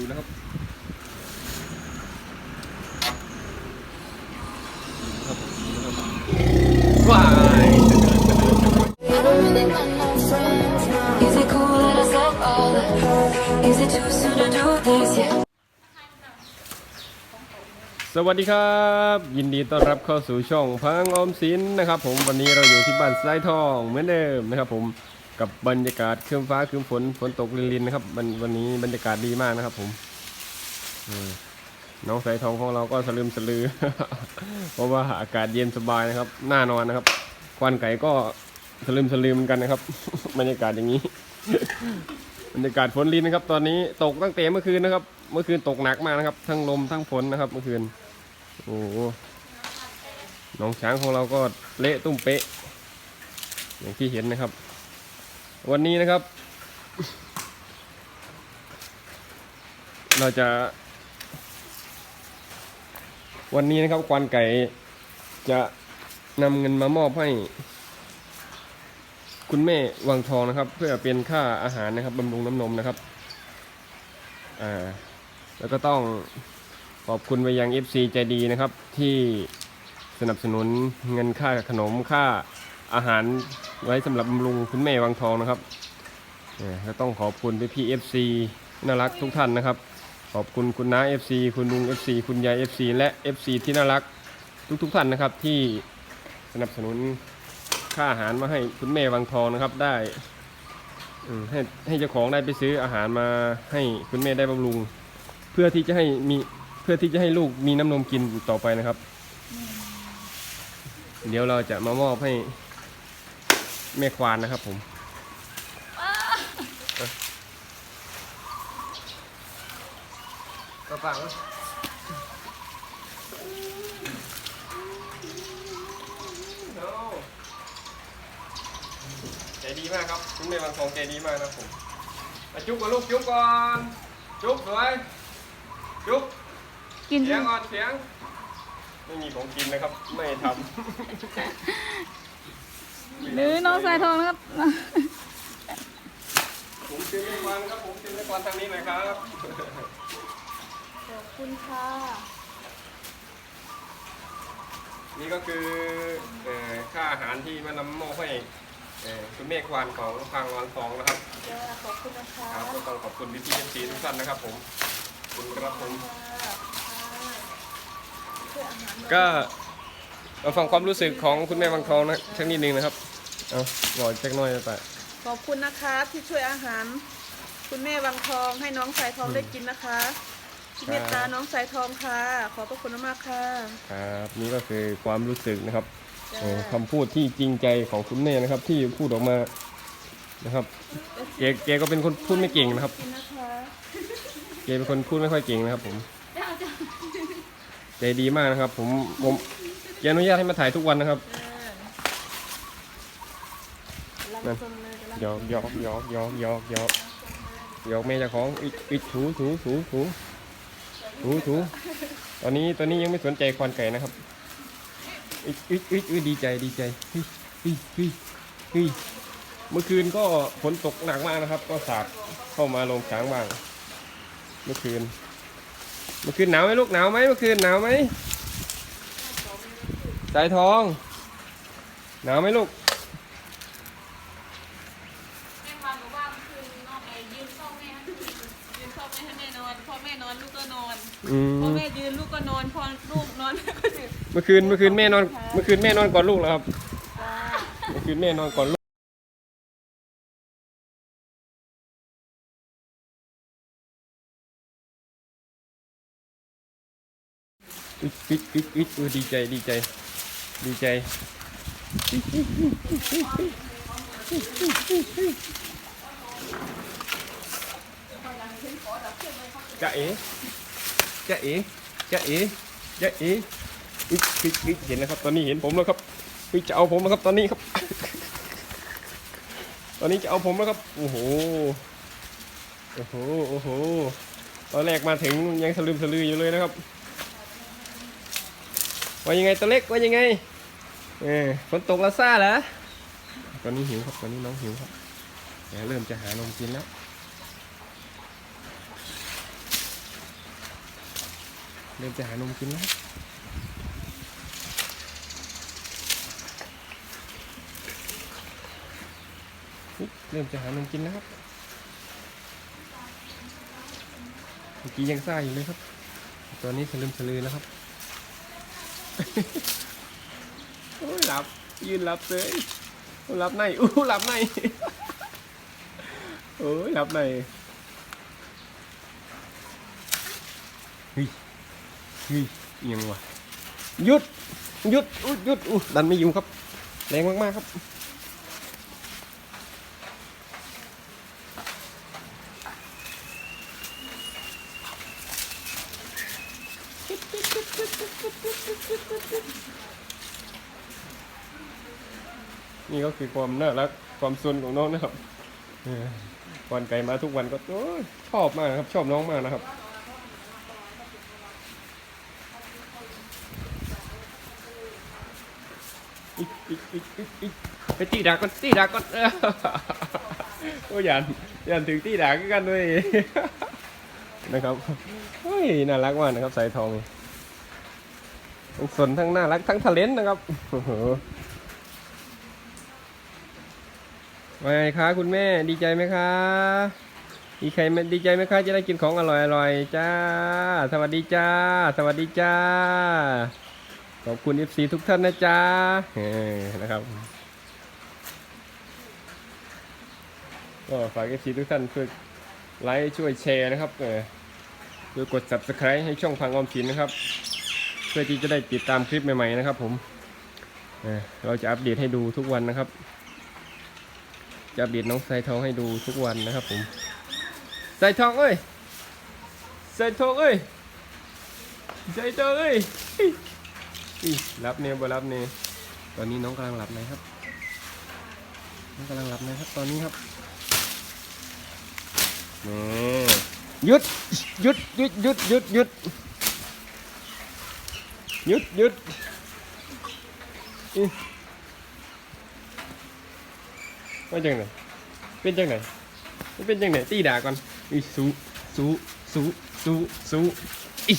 ดูนะครับว้าย Is it cool that I said all that? Is it too soon to do this yet? สวัสดีครับ ยินดีต้อนรับเข้าสู่ช่องพังออมสินนะครับ ผมวันนี้เราอยู่ที่บ้านไซทองเหมือนเดิมนะครับ ผม กับบรรยากาศครึ้มฟ้าครึ้มฝนฝนตกลินๆนะครับวันวันนี้บรรยากาศดีมากนะครับ ผมน้องสายทองของเราก็สลืมสลือ เพราะว่าอากาศเย็นสบายนะครับน่านอนนะครับควันไก่ก็สลืมสลือเหมือนกันนะครับ บรรยากาศอย่างนี้ บรรยากาศฝนลินนะครับ ตอนนี้ตกตั้งแต่เมื่อคืนนะครับ เมื่อคืนตกหนักมากนะครับ ทั้งลมทั้งฝนนะครับ เมื่อคืนโอ้โหน้องช้างของเราก็เละตุ้มเป๊ะ อย่างที่เห็นนะครับ วันนี้นะครับ เราจะ วันนี้นะครับควันไก่จะนำเงินมามอบให้ คุณแม่วังทองนะครับ เพื่อเป็นค่าอาหารนะครับบำรุงน้ำนมนะครับอ่าแล้วก็ต้องขอบคุณไปยัง FC ใจดีนะครับ ที่สนับสนุนเงินค่าขนมค่าอาหาร ไว้สำหรับบำรุงคุณแม่วังทองนะครับก็ต้องขอบคุณไปพี่ FC น่ารักทุกท่านนะครับ ขอบคุณคุณน้า FC คุณลุง FC คุณยาย FC และ FC ที่น่ารักทุกๆท่านนะครับที่สนับสนุนค่าอาหารมาให้คุณแม่วังทองนะครับได้ให้ให้เจ้าของได้ไปซื้ออาหารมาให้คุณแม่ได้บำรุง เพื่อที่จะให้มีเพื่อที่จะให้ลูกมีน้ำนมกินต่อไปนะครับ เดี๋ยวเราจะมามอบให้ แม่ควานนะครับผมกระเป๋าใจดีมากครับคุณแม่วังทองใจดีมากนะครับผมมาจุ๊บกับลูกจุ๊บก่อนจุ๊บสวยจุ๊บกินเสียงก่อนเสียงไม่มีของกินนะครับ ไม่ท หรือน้องสายทองนะครับำผมเชิญในควันครับ ผมเชิญในควันทางนี้หน่อยครับ ขอบคุณค่ะนี่ก็คือเอ่อค่าอาหารที่มานำมอบให้เอ่อคุณแม่ควานของพังวันทองนะครับขอบคุณนะคะครับก็ต้องขอบคุณพี่พี่เอฟซีทุกท่านนะครับ ผมขอบคุณครับผมก็มาฟังความรู้สึกของคุณแม่วังทองนะชักนิดนึงนะครับ เอาบอกจักหน้อยนะแต่ขอบคุณนะคะที่ช่วยอาหาร คุณแม่วังทองให้น้องสายทองได้กินนะคะที่เมตตาน้องสายทองค่ะ ขอบพระคุณมากๆค่ะครับนี่ก็คือความรู้สึกนะครับจ้าเอ่อคำพูดที่จริงใจของคุณแม่นะครับ ที่พูดออกมานะครับแกแกก็เป็นคนพูดไม่เก่งนะครับกินนะคะแกเป็นคนพูดไม่ค่อยเก่งนะครับ ผมใจดีมากนะครับ ผมผมแกอนุญาตให้มาถ่ายทุกวันนะครับ นั่นหยอกหยอกหยอกหยอกหยอกหยอกหยอกแม่เจ้าของอิดอิดถูถูถูถูถูถูตอนนี้ตอนนี้ยังไม่สนใจควันไก่นะครับอิดอิดอิดอิดดีใจดีใจฮ้ยเฮ้ยฮ้ยเฮ้ยเมื่อคืนก็ฝนตกหนักมากนะครับ ก็สาดเข้ามาลงช้างบ้าง เมื่อคืน เมื่อคืนหนาวไหมลูกหนาวไหมเมื่อคืนหนาวไหมสายทองหนาวไหมลูก แม่ความบอกว่าเมื่อคืนน้องไอ้ยืนเฝ้าแม่ทั้งคืนยืนเฝ้าแม่ให้แม่นอนพอแม่นอนลูกก็นอน อื พอมแม่ยืนลูกก็นอนพอลูกนอนแม่ก็ยืนเมื่อคืนเมื่อคืนแม่นอนเมื่อคืนแม่นอนก่อนลูกแล้วครับเมื่อคืนแม่นอนก่อนลูกอิดอิดอิดอิดเออดีใจดีใจดีใจจะเอ๋ จะเอ๋จะเอ๋จะเอ๋อิดอิดอิเห็นแล้วครับ ตอนนี้เห็นผมแล้วครับอิจะเอาผมแล้วครับ ตอนนี้ครับ ตอนนี้จะเอาผมแล้วครับ โอ้โห โอ้โห โอ้โห ตอนแรกมาถึงยังสลืมสลืออยู่เลยนะครับ ว่ายังไงตัวเล็กว่ายังไง เออฝนตกแล้วซ่าเหรอ ตอนนี้หิวครับ ตอนนี้น้องหิวครับเดี๋ยวเริ่มจะหานมกินแล้ว เริ่มจะหานมกินแล้วเริ่มจะหานมกินแล้วครับเมื่อกี้ยังซ่าอยู่เลยครับ ตอนนี้สลืมสลือแล้วครับ โอ้ยหลับ ยืนหลับเลยหลับในอู้หลับในโอ้ยหลับในเฮ้ย ฮ้ยเอียงว่ะหยุดหยุดอุ๊ยหยุดอู้ดันไม่อยู่ครับ แรงมากๆครับ นี่ก็คือความน่ารักความซนของน้องนะครับวันไก่มาทุกวันก็ชอบมากนะครับ ชอบน้องมากนะครับ อีกอีกอีกอีกอีก ไปตีดากก่อนตีดากก่อนโอ้ยยันยันถึงตีดากกันด้วยนะครับเฮ้ยน่ารักมากนะครับสายทองทั้งสนทั้งน่ารักทั้งทะเลนนะครับโอ้โหว่าไงคะคุณแม่ดีใจไหมคะดีใจไหมดีใจไหมคะจะได้กินของอร่อยอร่อยๆจ้า สวัสดีจ้า สวัสดีจ้า ขอบคุณ FC ทุกท่านนะจ๊ะนะครับก็ฝาก FC ทุกท่านช่วยไลค์ช่วยแชร์นะครับช่วยกด subscribe ให้ช่องพังออมสินนะครับ เพื่อที่จะได้ติดตามคลิปใหม่ๆนะครับ ผมเราจะอัปเดตให้ดูทุกวันนะครับ จะอัปเดตน้องสายทองให้ดูทุกวันนะครับ ผมสายทองเอ้ยสายทองเอ้ยสายทองเอ้ย อีรับเนี่ยบ่รับเนี่ยตอนนี้น้องกำลังหลับในครับ น้องกำลังหลับในครับ ตอนนี้ครับนี่หยุดหยุดหยุดหยุดหยุดหยุดหยุดหยุดอีว่าจังไหนเป็นจังไหนมันเป็นจังไหนตีด่าก่อนอีสู้สู้สู้สู้สู้อี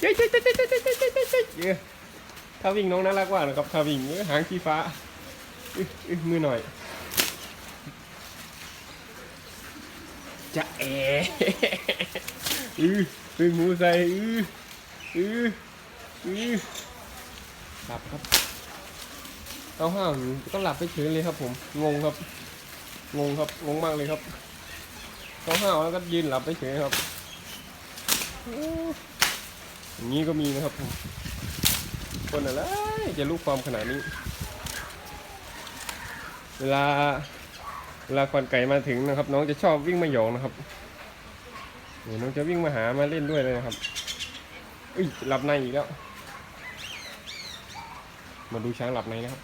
เจ๊เจ๊เจ๊เจ๊เจ๊เจ๊เจ๊เจ๊เจ๊เจ๊เจ๊ถ้าวิ่งน้องน่ารักกว่านะครับถ้าวิ่งเอ้ยหางขี้ฟ้าอื้อมือหน่อยจะเออือตึงหมูใส่อืออืออือหลับครับเอาห้าวก็หลับไปเฉยเลยครับ ผม งงครับ งงครับ งงมากเลยครับเขาห้าวแล้วก็ยืนหลับไปเฉยครับ อย่างนี้ก็มีนะครับ คนอะไรจะรู้ความขนาดนี้ เวลาเวลาควันไก่มาถึงนะครับ น้องจะชอบวิ่งมาหยองนะครับน้องจะวิ่งมาหามาเล่นด้วยเลยนะครับอุ้ยหลับในอีกแล้ว มาดูช้างหลับในนะครับ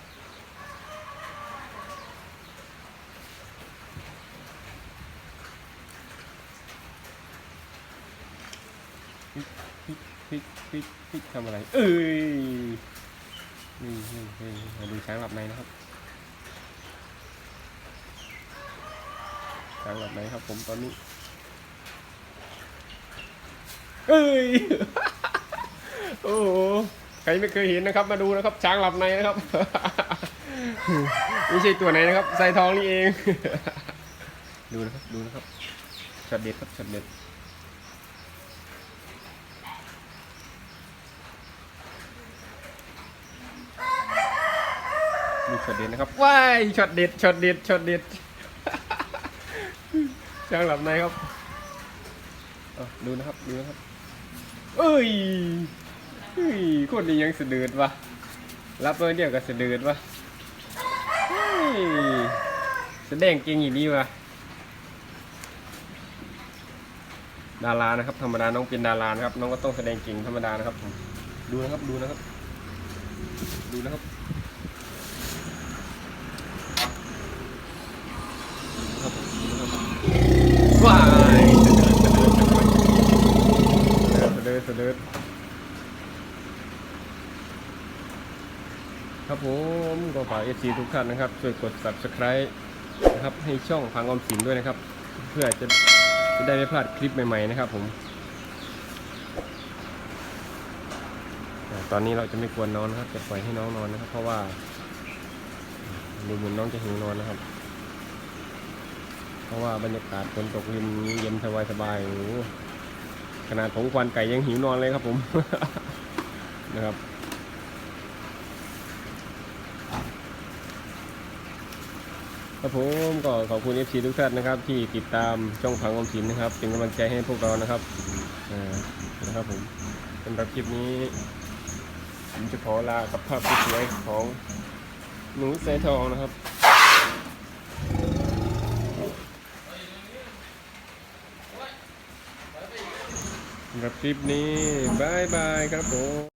พิก พลิกพลิกพลิกทำอะไร เอ้ยนี่นี่นี่มาดูช้างหลับในนะครับ ช้างหลับในครับ ผมตอนนี้ เอ้ย โอ้โห ใครไม่เคยเห็นนะครับ มาดูนะครับ ช้างหลับในนะครับ ไม่ใช่ตัวไหนนะครับ ใส่ทองนี่เอง ดูนะครับ ดูนะครับช็อตเด็ดครับช็อตเด็ด มีช็อตเด็ดนะครับ ว้ายช็อตเด็ดช็อตเด็ดช็อตเด็ดช้างหลับในครับดูนะครับดูนะครับ เอ้ยเฮ้ยคนนี้ยังเสะดืดวะรับเลยเดียวก็เสะดืดวะเฮ้ยแสดงเก่งอย่างนี้วะดารานะครับธรรมดาน้องเป็นดารานะครับ น้องก็ต้องแสดงเก่งธรรมดานะครับผมดูนะครับดูนะครับ ดูนะครับ ครับผมก็ฝากเอสซีทุกท่านนะครับ ช่วยกด subscribe นะครับให้ช่องพังออมสินด้วยนะครับ เพื่อจะจะได้ไม่พลาดคลิปใหม่ๆนะครับผม ตอนนี้เราจะไม่ควรนอนนะครับ จะปล่อยให้น้องนอนนะครับ เพราะว่าดูเหมือนน้องจะหิวนอนนะครับ เพราะว่าบรรยากาศฝนตกริมนเย็นสบายสบายขนาดผมควันไก่ยังหิวนอนเลยครับผมนะครับ ครับผมก็ขอบคุณ FC ทุกท่านนะครับ ที่ติดตามช่องผังออมสินนะครับ เป็นกำลังใจให้พวกเรานะครับนะครับผมสำหรับคลิปนี้ ผมจะขอลากับภาพสวยๆของหนูสายทองนะครับสำหรับคลิปนี้บายบายครับผม